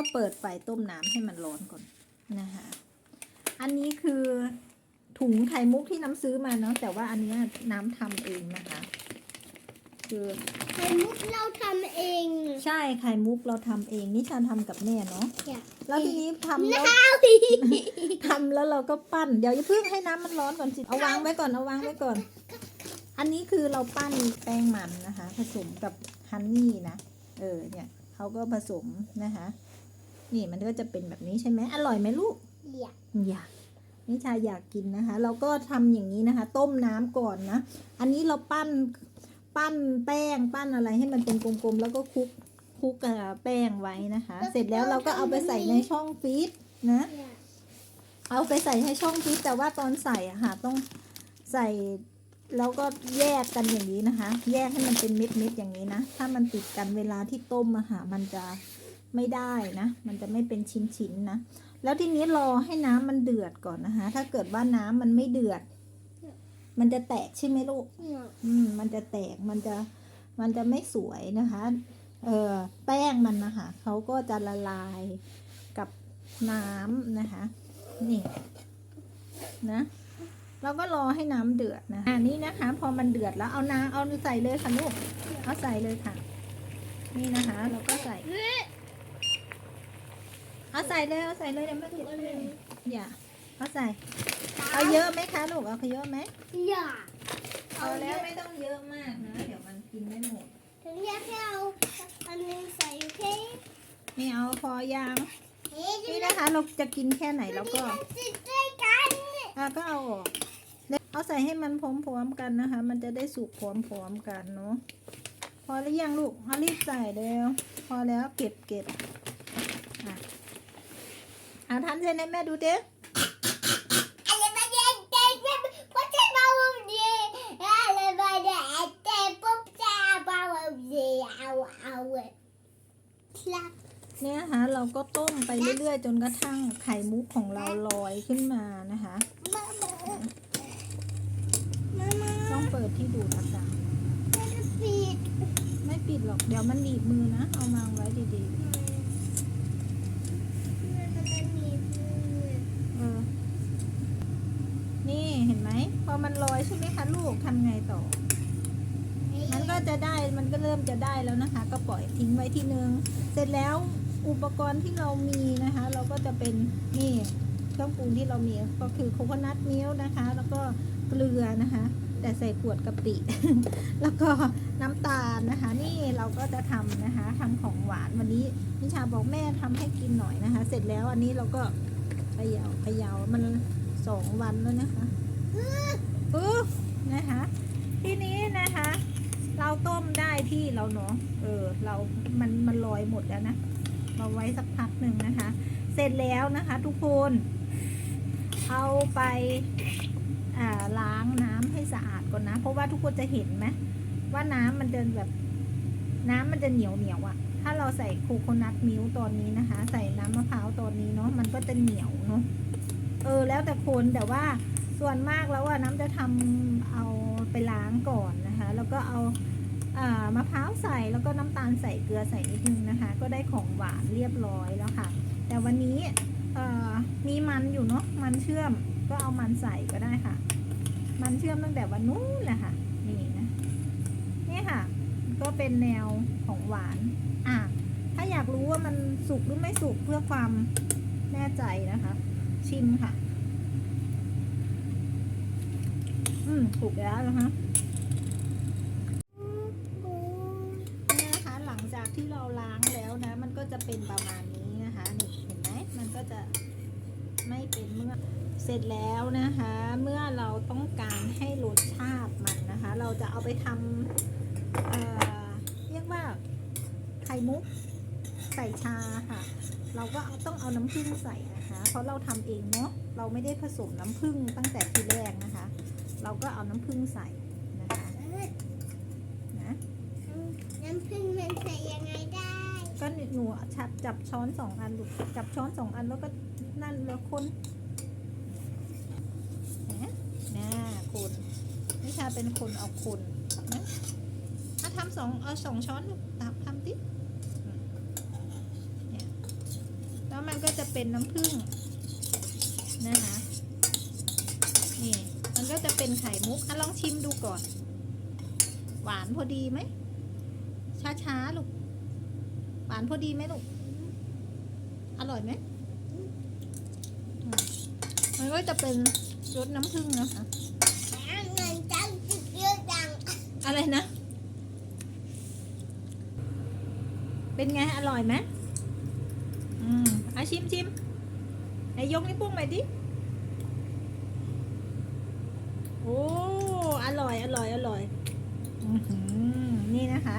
ก็เปิดไฟต้มน้ำให้มันร้อนก่อนนะคะ อันนี้คือถุงไข่มุกที่น้ำซื้อมาเนาะแต่ว่าอันเนี้ยน้ำทำเองนะคะ คือไข่มุกเราทำเอง ใช่ไข่มุกเราทำเองนิชาทำกับแม่เนาะอยากแล้วทีนี้ทำแล้วทำแล้วเราก็ปั้นเดี๋ยวอย่าเพิ่งให้น้ำมันร้อนก่อนสิเอาวางไว้ก่อนเอาวางไว้ก่อน อันนี้คือเราปั้นแป้งมันนะคะ ผสมกับฮันนี่นะเออเนี่ยเขาก็ผสมนะคะ นี่มันก็จะเป็นแบบนี้ใช่ไหมอร่อยไหมลูกอยากอยากนิชาอยากกินนะคะ เราก็ทำอย่างนี้นะคะ ต้มน้ำก่อนนะ อันนี้เราปั้นปั้นแป้งปั้นอะไรให้มันเป็นกลมๆแล้วก็คลุกคลุกกับแป้งไว้นะคะ เสร็จแล้วเราก็เอาไปใส่ในช่องฟรีซนะอยากเอาไปใส่ให้ช่องฟรีซแต่ว่าตอนใส่อะค่ะต้องใส่แล้วก็แยกกันอย่างนี้นะคะ แยกให้มันเป็นเม็ดๆอย่างนี้นะ ถ้ามันติดกันเวลาที่ต้มอะค่ะมันจะ ไม่ได้นะ มันจะไม่เป็นชิ้นๆนะ แล้วทีนี้รอให้น้ำมันเดือดก่อนนะคะ ถ้าเกิดว่าน้ำมันไม่เดือด มันจะแตกใช่ไหมลูกอยากอืม มันจะแตก มันจะ มันจะไม่สวยนะคะ เออแป้งมันนะคะเขาก็จะละลายกับน้ำนะคะ นี่นะเราก็รอให้น้ำเดือดนะอันนี้นะคะ พอมันเดือดแล้วเอาน้ำเอาใส่เลยค่ะลูก เอาใส่เลยค่ะ นี่นะคะ เราก็ใส่ เอาใส่เลยเอาใส่เลยเดี๋ยวไม่ติดเลยอย่าเอาใส่ เอาเยอะไหมคะลูกเอาเยอะไหมอยากเอาแล้วไม่ต้องเยอะมากนะ เดี๋ยวมันกินไม่หมดถึงอยากให้เอาอันนึงใส่โอเคนี่เอาพอยางเฮ้ยนี่นะคะเราจะกินแค่ไหนเราก็จิตใจกันอะก็เอาออกแล้วเอาใส่ให้มันพร้อมๆกันนะคะ มันจะได้สุกพร้อมๆกันเนาะพอหรือยังลูกเอารีบใส่เร็วพอแล้วเก็บเก็บอะ อะทันเซนให้แม่ดูเด้อะไรมาเด็กเด็กก็จะมาวันนี้อะไรมาเด็กเด็กปุ๊บจะมาวันนี้เอาเอาพลักเนี่ยนะคะเราก็ต้มไปเรื่อยๆ จนกระทั่งไข่มุกของเราลอยขึ้นมานะคะมามามามาต้องเปิดที่ดูดอากาศจะปิดไม่ปิดหรอกเดี๋ยวมันหนีบมือนะ เอามาวางไว้ดีๆ เออ นี่ เห็นไหมพอมันลอยใช่ไหมคะลูกทำไงต่อ มันก็จะได้มันก็เริ่มจะได้แล้วนะคะ ก็ปล่อยทิ้งไว้ที่นึง เสร็จแล้วอุปกรณ์ที่เรามีนะคะ เราก็จะเป็นนี่เครื่องปรุงที่เรามีก็คือโคโคนัทมิลนะคะ แล้วก็เกลือนะคะ แต่ใส่ขวดกะปิ แล้วก็น้ำตาลนะคะ นี่เราก็จะทำนะคะทำของหวานวันนี้นิชาบอกแม่ทำให้กินหน่อยนะคะ เสร็จแล้วอันนี้เราก็เขยาเขยามันสองวันแล้วนะคะ ปึ๊บนะคะ ทีนี้นะคะ เราต้มได้ที่เราเนาะเออ เรา มัน มันลอยหมดแล้วนะ เราไว้สักพักหนึ่งนะคะ เสร็จแล้วนะคะทุกคน เอาไปอาล้างน้ำให้สะอาดก่อนนะ เพราะว่าทุกคนจะเห็นไหมว่าน้ำมันจะแบบ น้ำมันจะเหนียวเหนียวอะถ้าเราใส่โคโคนัทมิลค์ตอนนี้นะคะ ใส่น้ำมะพร้าวตอนนี้เนาะมันก็จะเหนียวเนาะเออ แล้วแต่คนแต่ว่า ส่วนมากแล้วอะน้ำจะทำเอาไปล้างก่อนนะคะ แล้วก็เอาอามะพร้าวใส่แล้วก็น้ำตาลใส่เกลือใส่นิดนึงนะคะ ก็ได้ของหวานเรียบร้อยแล้วค่ะ แต่วันนี้มีมันอยู่เนาะมันเชื่อมก็เอามันใส่ก็ได้ค่ะ มันเชื่อมตั้งแต่วันนู้นแหละค่ะนี่นะนี่ค่ะ ก็เป็นแนวของหวานอะถ้าอยากรู้ว่ามันสุกหรือไม่สุกเพื่อความแน่ใจนะคะ ชิมค่ะ อืมถูกแล้วนะคะนี่นะคะ หลังจากที่เราล้างแล้วนะ มันก็จะเป็นประมาณนี้นะคะนี่เห็นไหมมันก็จะไม่เป็นเมื่อเสร็จแล้วนะคะ เมื่อเราต้องการให้รสชาติมันนะคะ เราจะเอาไปทำเออเรียกว่าไข่มุกใส่ชาค่ะเราก็ต้องเอาน้ำผึ้งใส่นะคะ เพราะเราทำเองเนาะ เราไม่ได้ผสมน้ำผึ้งตั้งแต่ทีแรกนะคะ เราก็เอาน้ำผึ้งใส่นะคะนะน้ำผึ้งมันใส่ยังไงได้ ก็หนูชัดจับช้อนสองอันลูกจับช้อนสองอันแล้วก็นั่นแล้วคนนะนะคนนิชาเป็นคนเอาคนนะอะทำสองเอาสองช้อนลูกทำทำดิเนี่ยแล้วมันก็จะเป็นน้ำผึ้งนะคะนี่ มันก็จะเป็นไข่มุกอะลองชิมดูก่อน หวานพอดีไหม ช้าๆลูก หวานพอดีไหมลูก อร่อยไหมอืมมันก็จะเป็นรสน้ำผึ้งนะคะเงินจังจิกเยอะจังอะไรนะ เป็นไง อร่อยไหมอืมอาชิมชิมไหนยกนิ้วโป้งไปดิ โอ้อร่อยอร่อยอร่อยอือหือนี่นะคะ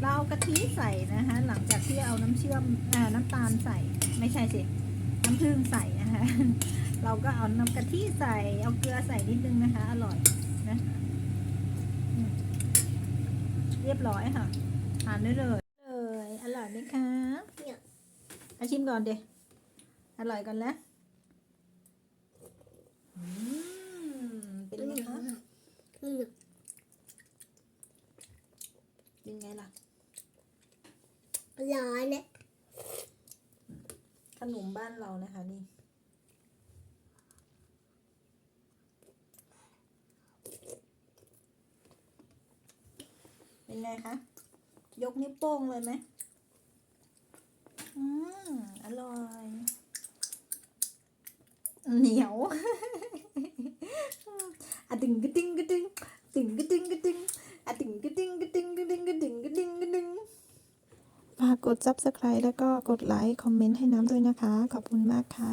เราเอากะทิใส่นะคะ หลังจากที่เอาน้ำเชื่อมอ่าน้ำตาลใส่ ไม่ใช่สิ น้ำผึ้งใส่นะคะ เราก็เอาน้ำกะทิใส่ เอาเกลือใส่นิดนึงนะคะ อร่อยนะคะเรียบร้อยค่ะทานได้เลยเลยอร่อยไหมคะเนี่ยอาชิมก่อนเดี๋ยวอร่อยก่อนแล้ว เป็นไงคะอืมเป็นไงล่ะ ร้อนเนี่ยขนมบ้านเรานะคะนี่เป็นไงคะ ยกนิ้วโป้งเลยไหมอืมอร่อย เหนียว อะดึงกระดึงกระดึงดึงกระดึงกระดึงอะดึงกระดึงกระดึงกระดึงกระดึงกระดึงกระดึงฝากกด subscribe แล้วก็กดไลค์คอมเมนต์ให้น้ำด้วยนะคะ ขอบคุณมากค่ะ